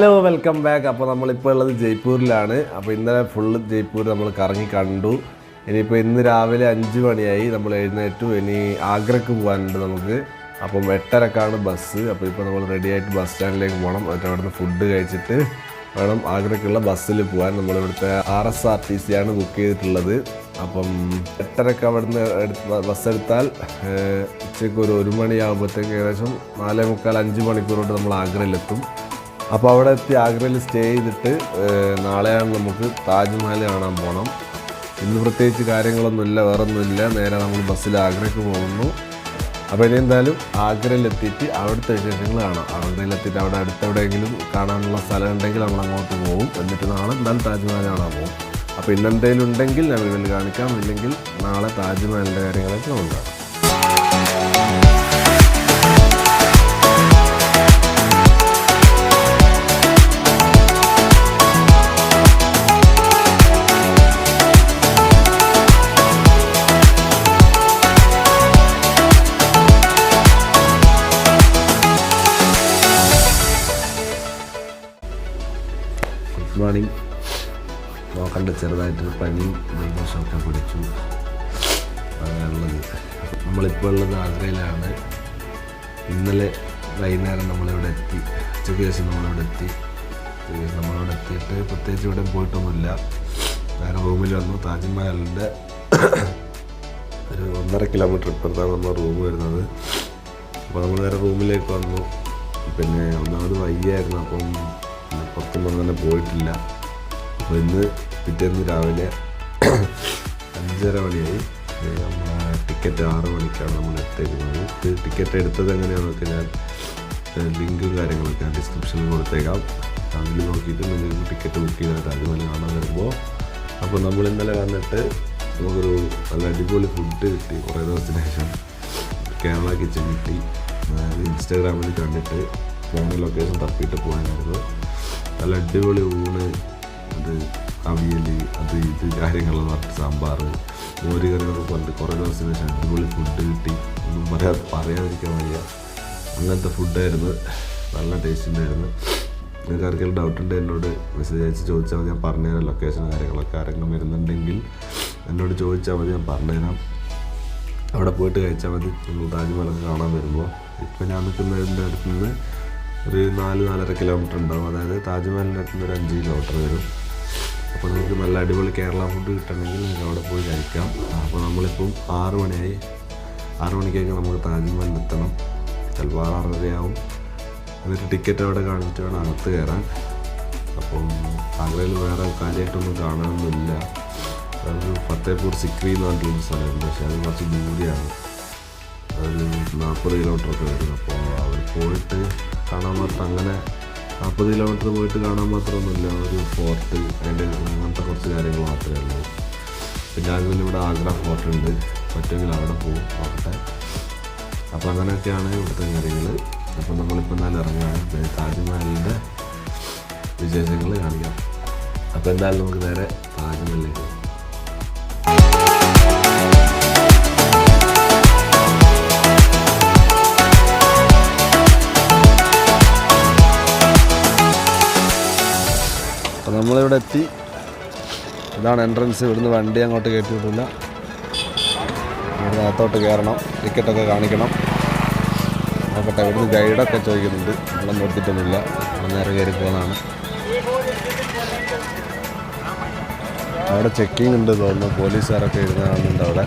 Hello welcome back അപ്പോൾ നമ്മളിപ്പോൾ ഉള്ളത് ജയ്പൂരിലാണ്. അപ്പോൾ ഇന്നലെ ഫുള്ള് ജയ്പൂർ നമ്മൾ കറങ്ങി കണ്ടു. ഇനിയിപ്പോൾ ഇന്ന് രാവിലെ അഞ്ച് മണിയായി നമ്മൾ എഴുന്നേറ്റു. ഇനി ആഗ്രക്ക് പോകാനുണ്ട് നമുക്ക്. അപ്പം എട്ടരക്കാണ് ബസ്. അപ്പോൾ ഇപ്പോൾ നമ്മൾ റെഡി ആയിട്ട് ബസ് സ്റ്റാൻഡിലേക്ക് പോകണം എന്നിട്ട് അവിടെ നിന്ന് ഫുഡ് കഴിച്ചിട്ട് വേണം ആഗ്രക്കുള്ള ബസ്സിൽ പോകാൻ നമ്മളിവിടുത്തെ R S R T C ആണ് ബുക്ക് ചെയ്തിട്ടുള്ളത്. അപ്പം എട്ടരക്ക് അവിടുന്ന് ബസ് എടുത്താൽ ഉച്ചയ്ക്ക് ഒരു ഒരു മണിയാകുമ്പോഴത്തേക്ക് ഏകദേശം നാലേ മുക്കാൽ അഞ്ച് മണിക്കൂർ കൊണ്ട് നമ്മൾ ആഗ്രയിലെത്തും. അപ്പോൾ അവിടെ എത്തി ആഗ്രയിൽ സ്റ്റേ ചെയ്തിട്ട് നാളെയാണ് നമുക്ക് താജ്മഹൽ കാണാൻ പോകണം ഇന്ന് പ്രത്യേകിച്ച് കാര്യങ്ങളൊന്നുമില്ല വേറെ ഒന്നുമില്ല നേരെ നമ്മൾ ബസ്സിൽ ആഗ്രയ്ക്ക് പോകുന്നു. അപ്പോൾ ഇനി എന്തായാലും ആഗ്രയിൽ എത്തിയിട്ട് അവിടുത്തെ വിശേഷങ്ങൾ കാണാം. ആഗ്രയിൽ എത്തിയിട്ട് അവിടെ അടുത്തെവിടെയെങ്കിലും കാണാനുള്ള സ്ഥലം ഉണ്ടെങ്കിൽ നമ്മൾ അങ്ങോട്ട് പോകും. എന്നിട്ട് നാളെ എന്തായാലും താജ്മഹൽ കാണാൻ പോകും. അപ്പോൾ ഇന്നെന്തെങ്കിലും ഉണ്ടെങ്കിൽ ഞാൻ വീട്ടിൽ കാണിക്കാം. ഇല്ലെങ്കിൽ നാളെ താജ്മഹലിന്റെ കാര്യങ്ങളൊക്കെ ഉണ്ടാകും. ചെറുതായിട്ടൊരു പനിയും ജലദോഷമൊക്കെ പിടിച്ചു. അങ്ങനെയുള്ളത് നമ്മളിപ്പോൾ ഉള്ളത് ആഗ്രയിലാണ്. ഇന്നലെ വൈകുന്നേരം നമ്മളിവിടെ എത്തി. ഉച്ചയ്ക്ക് ശേഷം നമ്മളിവിടെ എത്തി. ഉച്ചയ്ക്ക് നമ്മളിവിടെ എത്തിയിട്ട് പ്രത്യേകിച്ച് ഇവിടെ പോയിട്ടൊന്നുമില്ല. വേറെ റൂമിൽ വന്നു. താജ്മഹലിന്റെ ഒരു ഒന്നര കിലോമീറ്റർ ഇപ്പുറത്താണ് നമ്മുടെ റൂം വരുന്നത്. അപ്പോൾ നമ്മൾ നേരെ റൂമിലേക്ക് വന്നു. പിന്നെ ഒന്നാമത് വയ്യായിരുന്നു അപ്പം പുറത്തൊന്നും അങ്ങനെ പോയിട്ടില്ല. അപ്പോൾ ഇന്ന് പിറ്റേന്ന് രാവിലെ അഞ്ചര മണിയായി. ടിക്കറ്റ് ആറ് മണിക്കാണ് നമ്മൾ എടുത്തേക്കുന്നത് ടിക്കറ്റ് എടുത്തത് എങ്ങനെയാണെന്നൊക്കെ ഞാൻ ലിങ്കും കാര്യങ്ങളൊക്കെ ഞാൻ ഡിസ്ക്രിപ്ഷനിൽ കൊടുത്തേക്കാം. അതിൽ നോക്കിയിട്ട് നിങ്ങൾക്ക് ടിക്കറ്റ് ബുക്ക് ചെയ്തിട്ട് അതുപോലെ കാണാൻ വരുമ്പോൾ അപ്പോൾ നമ്മൾ ഇന്നലെ വന്നിട്ട് നമുക്കൊരു നല്ല അടിപൊളി ഫുഡ് കിട്ടി കുറേ ദിവസത്തിന് ശേഷം. കേരള കിച്ചൺ കിട്ടി. അതായത് ഇൻസ്റ്റാഗ്രാമിൽ കണ്ടിട്ട് ഫോണിൽ ലൊക്കേഷൻ തപ്പിയിട്ട് പോകാനായിരുന്നു. നല്ല അടിപൊളി ഊണ് അത് അവിയൽ അത് ഇത് കാര്യങ്ങളെന്ന് പറഞ്ഞിട്ട് സാമ്പാർ മോര് കറികളൊക്കെ പറഞ്ഞിട്ട് കുറേ ദിവസത്തിന് ശേഷം അടിപൊളി ഫുഡ് കിട്ടി. ഒന്നും പറയാ പറയാതിരിക്കാൻ വയ്യ. അങ്ങനത്തെ ഫുഡായിരുന്നു നല്ല ടേസ്റ്റ് ഉണ്ടായിരുന്നു. നിങ്ങൾക്ക് ആർക്കെങ്കിലും ഡൗട്ട് ഉണ്ട് എന്നോട് മെസ്സേജ് അയച്ച് ചോദിച്ചാൽ മതി. ഞാൻ പറഞ്ഞുതരാം ലൊക്കേഷൻ കാര്യങ്ങളൊക്കെ. ആരെങ്കിലും വരുന്നുണ്ടെങ്കിൽ എന്നോട് ചോദിച്ചാൽ മതി. ഞാൻ പറഞ്ഞുതരാം. അവിടെ പോയിട്ട് കഴിച്ചാൽ മതി. നിങ്ങൾ താജ്മഹലൊക്കെ കാണാൻ വരുമ്പോൾ ഇപ്പം ഞാൻ നിൽക്കുന്നതിന്റെ അടുത്ത് നിന്ന് ഒരു നാല് നാലര കിലോമീറ്റർ ഉണ്ടാവും. അതായത് താജ്മഹലിന്റെ അടുത്ത് നിന്ന് ഒരു അഞ്ച് കിലോമീറ്റർ വരും. അപ്പോൾ നിങ്ങൾക്ക് നല്ല അടിപൊളി കേരള ഫുഡ് കിട്ടണമെങ്കിൽ നിങ്ങൾക്ക് അവിടെ പോയി കഴിക്കാം. അപ്പോൾ നമ്മളിപ്പം ആറ് മണിയായി. ആറ് മണിക്കൊക്കെ നമുക്ക് താജ്മഹലിൽ എത്തണം ചിലപ്പോൾ ആറ് ആറരയാവും. എന്നിട്ട് ടിക്കറ്റ് അവിടെ കാണിച്ചിട്ട് വേണം അകത്ത് കയറാൻ. അപ്പം ആഗ്രയിൽ വേറെ കാര്യമായിട്ടൊന്നും കാണാനൊന്നുമില്ല. അതൊരു ഫത്തേപൂർ സിക്രി എന്ന് പറഞ്ഞിട്ടുള്ള സ്ഥലമുണ്ട്. പക്ഷേ അത് കുറച്ച് ദൂരെയാണ്. അതൊരു നാൽപ്പത് കിലോമീറ്ററൊക്കെ വരും. അപ്പോൾ അവർ പോയിട്ട് കാണാൻ മാത്രം അങ്ങനെ നാൽപ്പത് കിലോമീറ്റർ പോയിട്ട് കാണാൻ മാത്രമൊന്നുമില്ല. ഒരു ഫോർട്ട് അതിന്റെ അങ്ങനത്തെ കുറച്ച് കാര്യങ്ങൾ മാത്രമേ ഉള്ളൂ. പിന്നെ അതുപോലെ ഇവിടെ ആഗ്ര ഫോർട്ട് ഉണ്ട്. പറ്റുമെങ്കിൽ അവിടെ പോകും നോക്കട്ടെ. അപ്പോൾ അങ്ങനെയൊക്കെയാണ് ഇവിടുത്തെ കാര്യങ്ങൾ. അപ്പോൾ നമ്മളിപ്പോൾ എന്നാലും ഇറങ്ങുകയാണ്. താജ്മഹലിന്റെ വിശേഷങ്ങൾ കാണിക്കാം. അപ്പോൾ എന്തായാലും നമുക്ക് നേരെ താജ്മഹലിലേക്ക് നമ്മളിവിടെ എത്തി. ഇതാണ് എൻട്രൻസ് ഇവിടുന്ന് വണ്ടി അങ്ങോട്ട് കയറ്റി വിട്ടില്ല ഇവിടുന്ന് അകത്തോട്ട് കയറണം. ടിക്കറ്റൊക്കെ കാണിക്കണം. നോക്കട്ടെ ഇവിടുന്ന് ഗൈഡൊക്കെ ചോദിക്കുന്നുണ്ട്. നമ്മളൊന്നും നിർത്തിയിട്ടൊന്നുമില്ല. നേരെ കയറി പോകുന്നതാണ് അവിടെ ചെക്കിംഗ് ഉണ്ട് തോന്നുന്നു. പോലീസുകാരൊക്കെ ഇരുന്ന് കാണുന്നുണ്ട് അവിടെ.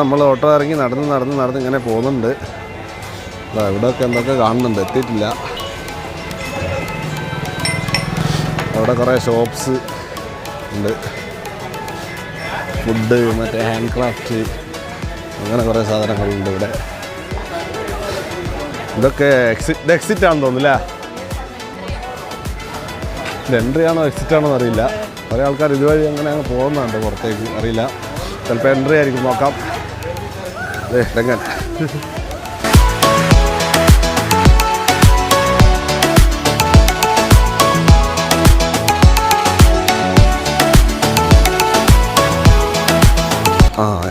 നമ്മൾ ഓട്ടോ ഇറങ്ങി നടന്ന് നടന്ന് നടന്ന് ഇങ്ങനെ പോകുന്നുണ്ട്. ഇവിടെയൊക്കെ എന്തൊക്കെ കാണുന്നുണ്ട്? എത്തിയിട്ടില്ല. അവിടെ കുറേ ഷോപ്സ് ഉണ്ട്. ഫുഡ് മറ്റേ ഹാൻഡ് ക്രാഫ്റ്റ് അങ്ങനെ കുറേ സാധനങ്ങളുണ്ട് ഇവിടെ. ഇതൊക്കെ എക്സിറ്റ് എക്സിറ്റ് ആണെന്ന് തോന്നുന്നില്ല? എൻട്രി ആണോ എക്സിറ്റ് ആണോ അറിയില്ല. കുറേ ആൾക്കാർ ഇതുവഴി അങ്ങനെ അങ്ങ് പോകുന്നുണ്ട് പുറത്തേക്ക്. അറിയില്ല. ചിലപ്പോൾ എൻട്രി ആയിരിക്കും നോക്കാം. രംഗൻ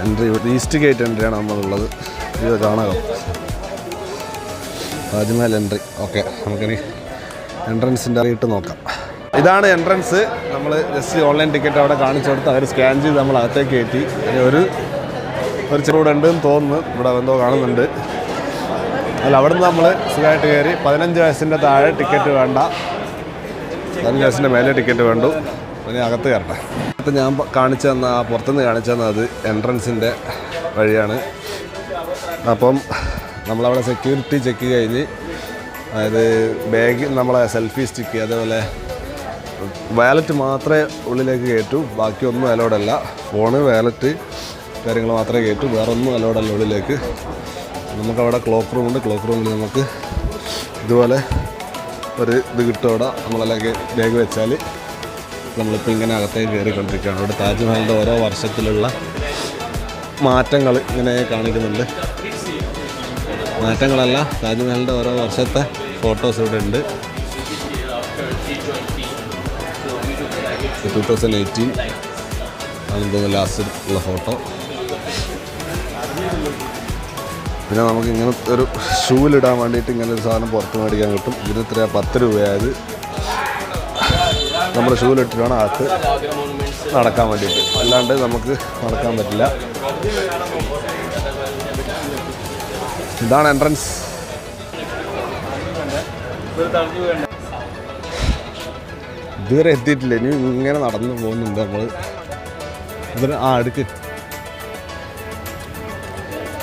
എൻട്രി ഈസ്റ്റ് ഗേറ്റ് എൻട്രിയാണ് നമ്മളുള്ളത്. ഇത് ചാണകം താജ്മഹൽ എൻട്രി. ഓക്കെ നമുക്കിനി എൻട്രൻസിന്റെ അറിയിട്ട് നോക്കാം. ഇതാണ് എൻട്രൻസ്. നമ്മൾ ജസ്റ്റ് ഓൺലൈൻ ടിക്കറ്റ് അവിടെ കാണിച്ചു കൊടുത്ത് അവർ സ്കാൻ ചെയ്ത് നമ്മൾ അകത്തേക്ക് കയറ്റി. അതിന് ഒരു ഒരു ചെറുകൂടെ ഉണ്ടെന്ന് തോന്നുന്നു. ഇവിടെ എന്തോ കാണുന്നുണ്ട്. അല്ല അവിടെ നിന്ന് നമ്മൾ സുഖമായിട്ട് കയറി. പതിനഞ്ച് വയസ്സിന്റെ താഴെ ടിക്കറ്റ് വേണ്ട. പതിനഞ്ച് വയസ്സിന്റെ മേലെ ടിക്കറ്റ് വേണ്ടു. പിന്നെ അകത്ത് കയറട്ടെ. അകത്ത് ഞാൻ കാണിച്ചു തന്ന ആ പുറത്തുനിന്ന് കാണിച്ചു തന്ന അത് എൻട്രൻസിന്റെ വഴിയാണ്. അപ്പം നമ്മളവിടെ സെക്യൂരിറ്റി ചെക്ക് കഴിഞ്ഞ് അതായത് ബാഗ് നമ്മളെ സെൽഫി സ്റ്റിക്ക് അതേപോലെ വാലറ്റ് മാത്രമേ ഉള്ളിലേക്ക് കയറ്റൂ. ബാക്കിയൊന്നും അലോഡല്ല ഫോണ് വാലറ്റ് കാര്യങ്ങൾ മാത്രമേ കയറ്റൂ. വേറെ ഒന്നും അലോഡല്ല ഉള്ളിലേക്ക്. നമുക്കവിടെ ക്ലോക്ക് റൂമുണ്ട് ക്ലോക്ക് റൂമിൽ നമുക്ക് ഇതുപോലെ ഒരു ഇത് കിട്ടും അവിടെ. നമ്മളെല്ലാം ബാഗ് വെച്ചാൽ നമ്മളിപ്പോൾ ഇങ്ങനെ അകത്തേക്ക് കയറിക്കൊണ്ടിരിക്കുകയാണ്. ഇവിടെ താജ്മഹലിന്റെ ഓരോ വർഷത്തിലുള്ള മാറ്റങ്ങൾ ഇങ്ങനെ കാണിക്കുന്നുണ്ട്. മാറ്റങ്ങളല്ല താജ്മഹലിന്റെ ഓരോ വർഷത്തെ ഫോട്ടോസ് ഇവിടെ ഉണ്ട്. ടു തൗസൻഡ് എയ്റ്റീൻ ആണെന്ന് തോന്നുന്നു ലാസ്റ്റ് ഉള്ള ഫോട്ടോ പിന്നെ നമുക്ക് ഇങ്ങനത്തെ ഒരു ഷൂവിലിടാൻ വേണ്ടിയിട്ട് ഇങ്ങനെ ഒരു സാധനം പുറത്ത് മേടിക്കാൻ കിട്ടും. ഇതിന് ഇത്ര പത്ത് രൂപയായത് നമ്മൾ ഷൂവിലിട്ടിട്ട് വേണം അകത്ത് നടക്കാൻ വേണ്ടിയിട്ട്. അല്ലാണ്ട് നമുക്ക് നടക്കാൻ പറ്റില്ല. ഇതാണ് എൻട്രൻസ് ഇതുവരെ എത്തിയിട്ടില്ല. ഇനി ഇങ്ങനെ നടന്നു പോകുന്നുണ്ട് നമ്മൾ ഇവർ ആ അടുക്ക്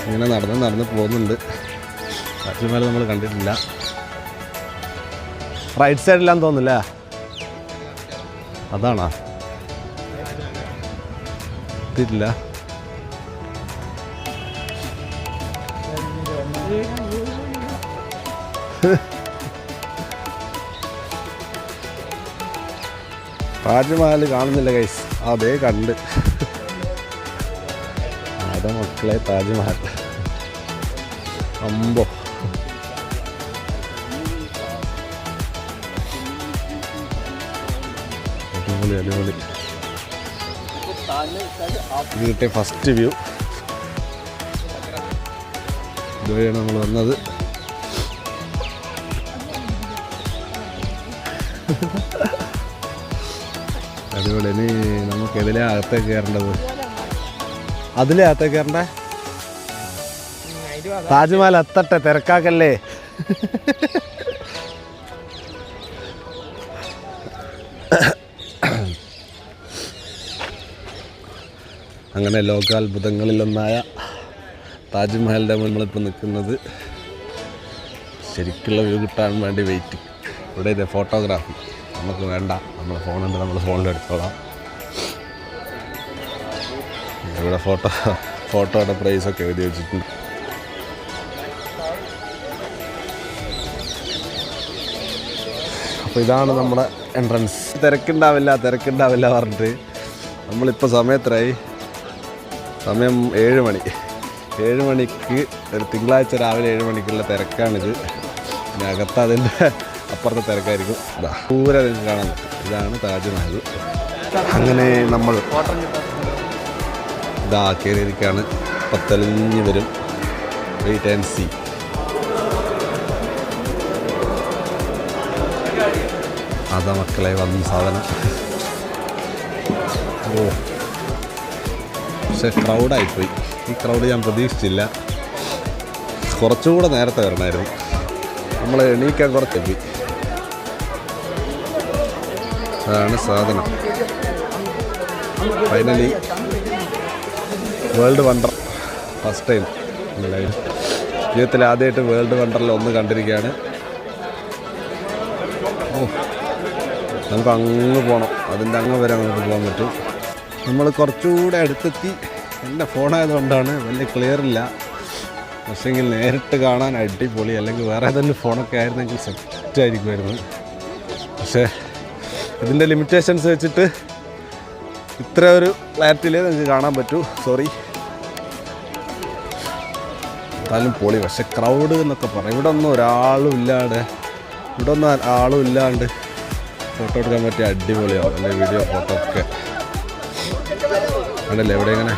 ഇങ്ങനെ നടന്ന് നടന്ന് പോകുന്നുണ്ട്. അച്ഛന്മാരെ നമ്മൾ കണ്ടിട്ടില്ല. റൈറ്റ് സൈഡിലാന്ന് തോന്നില്ല അതാണോ. എത്തിയിട്ടില്ല താജ്മഹൽ കാണുന്നില്ല കൈസ് അതേ കണ്ട്. അതെ മക്കളെ താജ്മഹൽ. അമ്പോ. അടിപൊളി അടിപൊളി. ഇത് ഫസ്റ്റ് വ്യൂ ഇതുവഴിയാണ് നമ്മൾ വന്നത്. അടിപൊളി. ഇനി നമുക്ക് എതിലെ അകത്തേക്ക് കയറേണ്ടത് അതിലെ അകത്തേക്ക് കയറണ്ടേ താജ്മഹൽ അത്തട്ടെ തിരക്കാക്കല്ലേ? അങ്ങനെ ലോകാത്ഭുതങ്ങളിലൊന്നായ താജ്മഹലിന്റെ നമ്മളിപ്പോൾ നിൽക്കുന്നത്. ശരിക്കുള്ള വ്യൂ കിട്ടാൻ വേണ്ടി വെയിറ്റ് ഇവിടെ ഇത് ഫോട്ടോഗ്രാഫി നമുക്ക് വേണ്ട. നമ്മൾ ഫോണുണ്ട് നമ്മൾ ഫോണിൽ എടുത്തോളാം. ഇവിടെ ഫോട്ടോ ഫോട്ടോയുടെ പ്രൈസൊക്കെ എഴുതി വെച്ചിട്ടുണ്ട്. അപ്പോൾ ഇതാണ് നമ്മുടെ എൻട്രൻസ് തിരക്കുണ്ടാവില്ല തിരക്കുണ്ടാവില്ല പറഞ്ഞിട്ട് നമ്മളിപ്പോൾ സമയത്രയായി സമയം ഏഴ് മണി. ഏഴ് മണിക്ക് ഒരു തിങ്കളാഴ്ച രാവിലെ ഏഴ് മണിക്കുള്ള തിരക്കാണിത്. പിന്നെ അകത്ത് അതിന്റെ അപ്പുറത്തെ തിരക്കായിരിക്കും. ഇതാ അതിന് നിങ്ങൾക്ക് കാണാൻ പറ്റും. ഇതാണ് താജ്മഹൽ. അങ്ങനെ നമ്മൾ ഇതാ കയറിയിരിക്കുകയാണ് പത്തലിഞ്ഞ് വരും. വെയിറ്റ് ആൻഡ് സി അതാ മക്കളെ വന്ന സാധനം. ഓ. പക്ഷെ ക്രൗഡായിപ്പോയി ഈ ക്രൗഡ് ഞാൻ പ്രതീക്ഷിച്ചില്ല. കുറച്ചുകൂടെ നേരത്തെ വരണമായിരുന്നു. നമ്മൾ എണീക്കാൻ കുറച്ചെത്തി. അതാണ് സാധനം. Finally world wonder first time ജീവിതത്തിൽ ആദ്യമായിട്ട് വേൾഡ് വണ്ടറിൽ ഒന്ന് കണ്ടിരിക്കുകയാണ്. നമുക്ക് അങ്ങ് പോകണം അതിന്റെ അങ്ങ് വരെ നമുക്ക് പോകാൻ പറ്റും. നമ്മൾ കുറച്ചുകൂടെ അടുത്തെത്തി. എന്റെ ഫോണായതുകൊണ്ടാണ് വലിയ ക്ലിയർ ഇല്ല. പക്ഷേങ്കിൽ നേരിട്ട് കാണാൻ അടിപൊളി. അല്ലെങ്കിൽ വേറെ ഏതെങ്കിലും ഫോണൊക്കെ ആയിരുന്നെങ്കിൽ സെറ്റ് ആയിരിക്കുമായിരുന്നു. പക്ഷേ ഇതിന്റെ ലിമിറ്റേഷൻസ് വെച്ചിട്ട് ഇത്ര ഒരു ക്ലാരിറ്റിയിലേ നിങ്ങൾക്ക് കാണാൻ പറ്റൂ. സോറി എന്നാലും പൊളി. പക്ഷെ ക്രൗഡ് എന്നൊക്കെ പറയും. ഇവിടെ ഒന്നും ഒരാളും ഇല്ലാണ്ട്. ഇവിടെ ഒന്നും ആളും ഇല്ലാണ്ട് ഫോട്ടോ എടുക്കാൻ പറ്റിയ അടിപൊളിയാവും അല്ലെങ്കിൽ വീഡിയോ ഫോട്ടോ ഒക്കെ. കണ്ടല്ലേ എവിടെ ഇങ്ങനെ?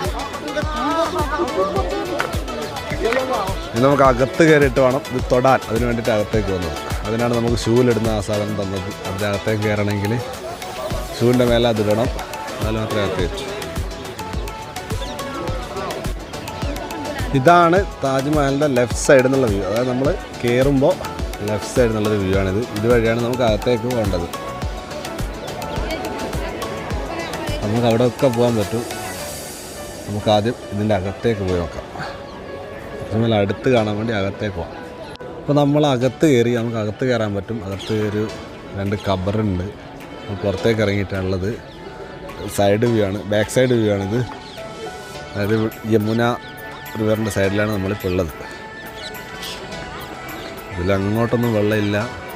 ഇനി നമുക്ക് അകത്ത് കയറിയിട്ട് വേണം ഇത് തൊടാൻ. അതിന് വേണ്ടിയിട്ട് അകത്തേക്ക് വന്നത് അതിനാണ് നമുക്ക് ഷൂവിലിടുന്ന ആ സാധനം തന്നത്. അതിന്റെ അകത്തേക്ക് കയറണമെങ്കിൽ ഷൂവിന്റെ മേലെ അതിടണം അതിൽ മാത്രമേ അകത്ത് ഇതാണ് താജ്മഹലിന്റെ ലെഫ്റ്റ് സൈഡിൽ നിന്നുള്ള വ്യൂ അതായത് നമ്മൾ കയറുമ്പോൾ ലെഫ്റ്റ് സൈഡിൽ നിന്നുള്ളൊരു വ്യൂ ആണിത്. ഇതുവഴിയാണ് നമുക്ക് അകത്തേക്ക് പോകേണ്ടത്. നമുക്ക് അവിടെയൊക്കെ പോകാൻ പറ്റും. നമുക്ക് ആദ്യം ഇതിന്റെ അകത്തേക്ക് പോയി നോക്കാം. നമ്മൾ അടുത്ത് കാണാൻ വേണ്ടി അകത്തേക്ക് പോകാം അപ്പോൾ നമ്മൾ അകത്ത് കയറി നമുക്ക് അകത്ത് കയറാൻ പറ്റും. അകത്ത് ഒരു രണ്ട് കബറുണ്ട്. പുറത്തേക്ക് ഇറങ്ങിയിട്ടാണുള്ളത്. സൈഡ് വ്യൂ ആണ്. ബാക്ക് സൈഡ് വ്യൂ ആണിത്. അതായത് യമുന റിവറിന്റെ സൈഡിലാണ് നമ്മളിപ്പോൾ ഉള്ളത്. ഇതിലങ്ങോട്ടൊന്നും വെള്ളമില്ല.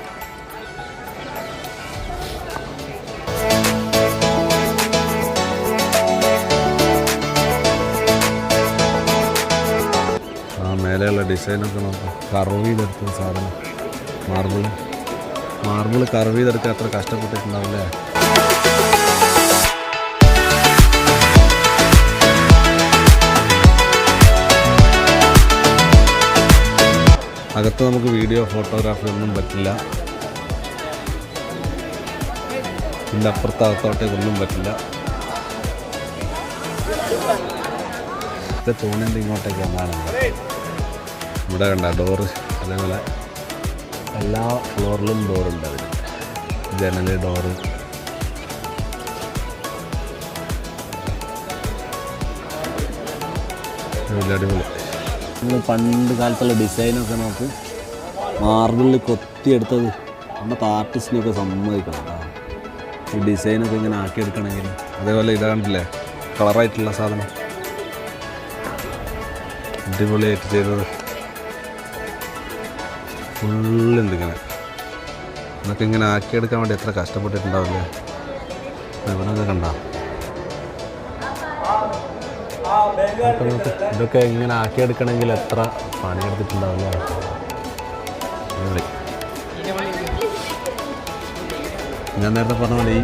ഡിസൈനൊക്കെ നോക്കാം. കർവ് ചെയ്തെടുത്ത സാധനം. മാർബിൾ മാർബിൾ കർവ് ചെയ്തെടുക്കാൻ അത്ര കഷ്ടപ്പെട്ടിട്ടുണ്ടാവില്ലേ. അകത്ത് നമുക്ക് വീഡിയോ ഫോട്ടോഗ്രാഫി ഒന്നും പറ്റില്ല. ഇതിന്റെ അപ്പുറത്ത് ഒന്നും പറ്റില്ല. ഇത് തൂണിന്റെ ഇങ്ങോട്ടേക്ക് എന്നാണ് ഇവിടെ കണ്ട ഡോറ് അതേപോലെ എല്ലാ ഫ്ലോറിലും ഡോറുണ്ട് അതിൽ ജനൽ ഡോറ് അടിപൊളി. നമ്മൾ പണ്ട് കാലത്തുള്ള ഡിസൈനൊക്കെ നോക്ക്. മാർബിളിൽ കൊത്തിയെടുത്തത് അന്നത്തെ ആർട്ടിസ്റ്റിനൊക്കെ സമ്മതിക്കണം. ഈ ഡിസൈനൊക്കെ ഇങ്ങനെ ആക്കിയെടുക്കണമെങ്കിൽ അതേപോലെ ഇതാ കണ്ടില്ലേ? കളറായിട്ടുള്ള സാധനം. അടിപൊളിയായിട്ട് ചെയ്തത്. ഫുള്ളുണ്ട് ഇങ്ങനെ എന്നൊക്കെ ഇങ്ങനെ ആക്കിയെടുക്കാൻ വേണ്ടി എത്ര കഷ്ടപ്പെട്ടിട്ടുണ്ടാവില്ലേ? ഇവനൊക്കെ കണ്ട. ഇതൊക്കെ ഇങ്ങനെ ആക്കിയെടുക്കണമെങ്കിൽ എത്ര പണിയെടുത്തിട്ടുണ്ടാവില്ലേ. ഞാൻ നേരത്തെ പറഞ്ഞ പോലെ ഈ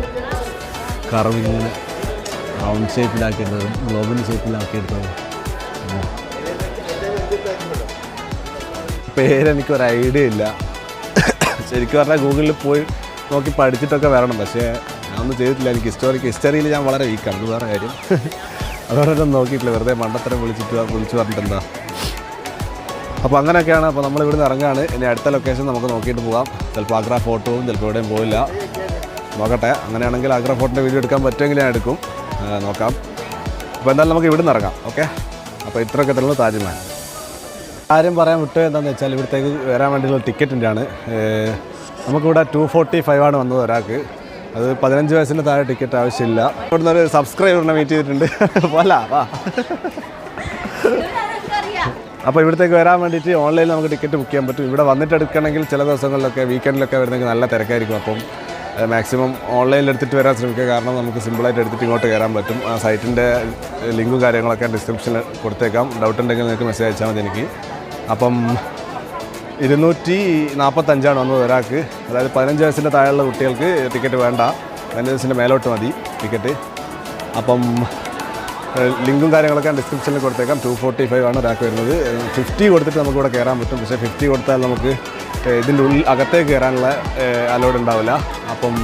കറവ് ഇങ്ങനെ റൗണ്ട് ഷേപ്പിലാക്കിയെടുത്തത് ഗ്ലോബിൻ ഷേപ്പിലാക്കിയെടുത്തതും. പേരെനിക്കൊരു ഐഡിയ ഇല്ല. ശരിക്കും പറഞ്ഞാൽ ഗൂഗിളിൽ പോയി നോക്കി പഠിച്ചിട്ടൊക്കെ വരണം. പക്ഷേ ഞാനൊന്നും ചെയ്തിട്ടില്ല. എനിക്ക് ഹിസ്റ്റോറിക്ക് ഹിസ്റ്ററിയിൽ ഞാൻ വളരെ വീക്കാണ്. വേറെ കാര്യം. അതുകൊണ്ടൊന്നും നോക്കിയിട്ടില്ല. വെറുതെ മണ്ടത്തരം വിളിച്ചിട്ട് വിളിച്ചു പറഞ്ഞിട്ടുണ്ടോ അപ്പോൾ അങ്ങനെയൊക്കെയാണ്. അപ്പോൾ നമ്മൾ ഇവിടുന്ന് ഇറങ്ങുകയാണ് ഇനി അടുത്ത ലൊക്കേഷൻ നമുക്ക് നോക്കിയിട്ട് പോകാം ചിലപ്പോൾ ആഗ്ര ഫോട്ടോവും ചിലപ്പോൾ എവിടെയും പോയില്ല നോക്കട്ടെ. അങ്ങനെയാണെങ്കിൽ ആഗ്ര ഫോട്ടോന്റെ വീഡിയോ എടുക്കാൻ പറ്റുമെങ്കിൽ ഞാൻ എടുക്കും. നോക്കാം. അപ്പോൾ എന്തായാലും നമുക്ക് ഇവിടുന്ന് ഇറങ്ങാം. ഓക്കെ? അപ്പോൾ ഇത്രയൊക്കെ തരുള്ളൂ താജ്മഹൽ. കാര്യം പറയാൻ വിട്ടത് എന്താണെന്ന് വെച്ചാൽ ഇവിടത്തേക്ക് വരാൻ വേണ്ടിയുള്ള ടിക്കറ്റിന്റെ ആണ് നമുക്കിവിടെ ടു ഫോർട്ടി ഫൈവ് ആണ് വന്നത് ഒരാൾക്ക്. അത് പതിനഞ്ച് വയസ്സിന് താഴെ ടിക്കറ്റ് ആവശ്യമില്ല. ഇവിടുന്ന് ഒരു സബ്സ്ക്രൈബറിനെ മീറ്റ് ചെയ്തിട്ടുണ്ട്. പോല വാ. അപ്പോൾ ഇവിടത്തേക്ക് വരാൻ വേണ്ടിയിട്ട് ഓൺലൈനിൽ നമുക്ക് ടിക്കറ്റ് ബുക്ക് ചെയ്യാൻ പറ്റും. ഇവിടെ വന്നിട്ട് എടുക്കണമെങ്കിൽ ചില ദിവസങ്ങളിലൊക്കെ വീക്കെൻഡിലൊക്കെ വരുന്നെങ്കിൽ നല്ല തിരക്കായിരിക്കും. അപ്പം മാക്സിമം ഓൺലൈനിൽ എടുത്തിട്ട് വരാൻ ശ്രമിക്കുക. കാരണം നമുക്ക് സിമ്പിളായിട്ട് എടുത്തിട്ട് ഇങ്ങോട്ട് കയറാൻ പറ്റും. ആ സൈറ്റിന്റെ ലിങ്കും കാര്യങ്ങളൊക്കെ ഡിസ്ക്രിപ്ഷനിൽ കൊടുത്തേക്കാം. ഡൗട്ട് ഉണ്ടെങ്കിൽ നിങ്ങൾക്ക് മെസ്സേജ് അയച്ചാൽ മതി എനിക്ക്. അപ്പം ഇരുന്നൂറ്റി നാൽപ്പത്തഞ്ചാണ് വന്നത് ഒരാൾക്ക്. അതായത് പതിനഞ്ച് വയസ്സിന്റെ താഴെയുള്ള കുട്ടികൾക്ക് ടിക്കറ്റ് വേണ്ട. പതിനഞ്ച് വയസ്സിന്റെ മേലോട്ട് മതി ടിക്കറ്റ്. അപ്പം ലിങ്കും കാര്യങ്ങളൊക്കെ ഡിസ്ക്രിപ്ഷനിൽ കൊടുത്തേക്കാം. ടു ഫോർട്ടി ഫൈവ് ആണ് ഒരാൾക്ക് വരുന്നത്. ഫിഫ്റ്റി കൊടുത്തിട്ട് നമുക്ക് ഇവിടെ കയറാൻ പറ്റും. പക്ഷേ ഫിഫ്റ്റി കൊടുത്താൽ നമുക്ക് ഇതിന്റെ ഉള്ളിൽ അകത്തേക്ക് കയറാനുള്ള അലോഡ് ഉണ്ടാവില്ല. അപ്പം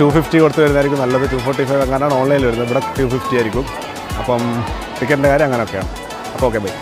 ടു ഫിഫ്റ്റി കൊടുത്ത് വരുന്നതായിരിക്കും നല്ലത്. ടു ഫോർട്ടി ഫൈവ് അങ്ങനെയാണ് ഓൺലൈനിൽ വരുന്നത്. ഇവിടെ ടു ഫിഫ്റ്റി ആയിരിക്കും. അപ്പം ടിക്കറ്റിന്റെ കാര്യം അങ്ങനെയൊക്കെയാണ്. അപ്പോൾ ഓക്കെ ബൈ